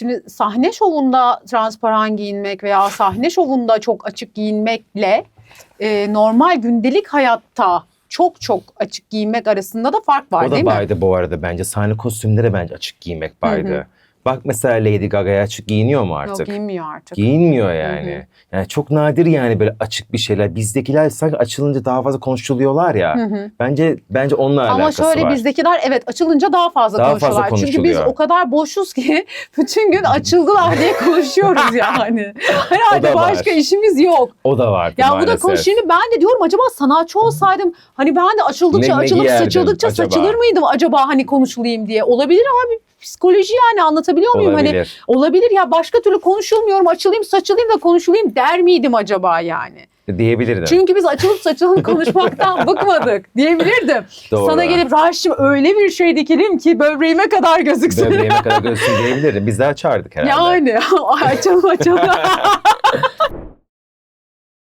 Şimdi sahne şovunda transparan giyinmek veya sahne şovunda çok açık giyinmekle e, normal gündelik hayatta çok çok açık giyinmek arasında da fark var o da değil mi? baydı bu arada bence. Sahne kostümleri bence açık giymek baydı. Bak mesela Lady Gaga'ya açık giyiniyor mu artık? Yok giyinmiyor artık. Giyinmiyor yani. Hı hı. Yani çok nadir yani böyle açık bir şeyler. Bizdekiler sanki açılınca daha fazla konuşuluyorlar ya. Hı hı. Bence bence onunla Ama alakası şöyle var. bizdekiler evet açılınca daha fazla Daha fazla konuşuyorlar. Çünkü biz konuşuluyor. o kadar boşuz ki bütün gün açıldılar diye konuşuyoruz yani. Herhalde da var. başka işimiz yok. O da vardı Ya bu maalesef. da konuş şimdi ben de diyorum acaba sanatçı olsaydım hani ben de açıldıkça Ne- ne açılıp giyerdin saçıldıkça acaba? saçılır mıydım acaba hani konuşulayım diye. Olabilir abi psikoloji yani anlatabiliyor muyum? Hani Olabilir. olabilir ya başka türlü konuşulmuyorum açılayım saçılayım da konuşulayım der miydim acaba yani? Diyebilirdim. Çünkü biz açılıp saçılıp konuşmaktan bıkmadık diyebilirdim. Doğru. Sana gelip Raşim öyle bir şey dikelim ki böbreğime kadar gözüksün. Böbreğime kadar göğsüm diyebilirdim. Biz de açardık herhalde. Yani açalım açalım.